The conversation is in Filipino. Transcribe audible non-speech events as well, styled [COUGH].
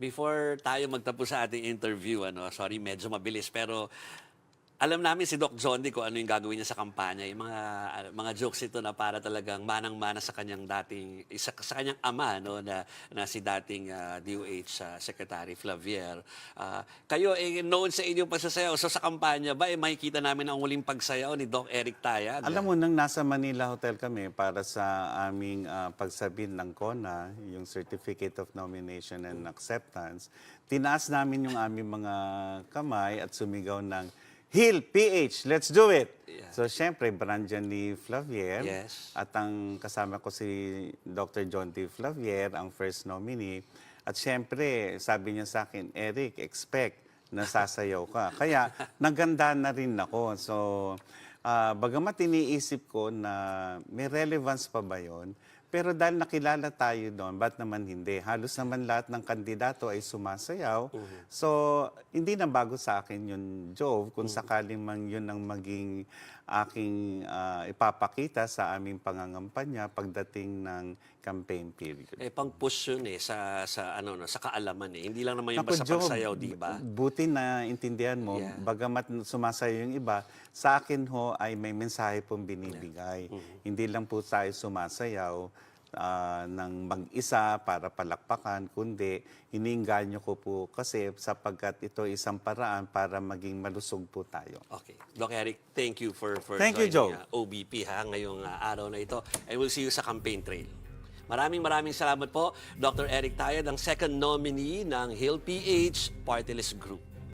before tayo magtapos sa ating interview, ano, sorry, medyo mabilis, pero alam namin si Doc John Di kung ano yung gagawin niya sa kampanya. Yung mga mga jokes ito na para talagang manang-mana sa kanyang dating isa sa kanyang ama no na na si dating ah, DOH ah, Secretary Flavier. Ah, kayo eh known sa inyong pagsasayaw. So sa kampanya ba eh makikita namin ang huling pagsayaw ni Doc Eric Tayag? Alam mo, nang nasa Manila Hotel kami para sa aming ah, pagsabit ng CONA, yung Certificate of Nomination and Acceptance, tinaas namin yung aming mga kamay at sumigaw ng Heal PH, let's do it! Yeah. So, syempre, brand yan ni Flavier. Yes. At ang kasama ko si Dr. John T. Flavier, ang first nominee. At syempre, sabi niya sa akin, Eric, expect na sasayaw ka. Kaya, [LAUGHS] naganda na rin ako. So, ah, bagamat iniisip ko na may relevance pa ba yon pero dahil nakilala tayo doon, ba't naman hindi? Halos naman lahat ng kandidato ay sumasayaw. So, hindi na bago sa akin yun, Jove, kung sakaling man yun ang maging aking ah, ipapakita sa aming pangangampanya pagdating ng campaign period. eh pang push yun eh sa sa ano no, sa kaalaman eh. Hindi lang naman yung Naku, basta Job, pagsayaw, di ba? Buti na intindihan mo, Yeah. bagamat sumasayo yung iba, sa akin ho ay may mensahe pong binibigay. Mm-hmm. Hindi lang po tayo sumasayaw ah, ng mag-isa para palakpakan, kundi iniinganyo ko po kasi sapagkat ito isang paraan para maging malusog po tayo. Okay. Doc Eric, thank you for for Thank you, joining Joe. uh, OBP ha ngayong uh, araw na ito. And we'll see you sa campaign trail. Maraming maraming salamat po, Dr. Eric Tayad, ang second nominee ng Hill PH Party List Group.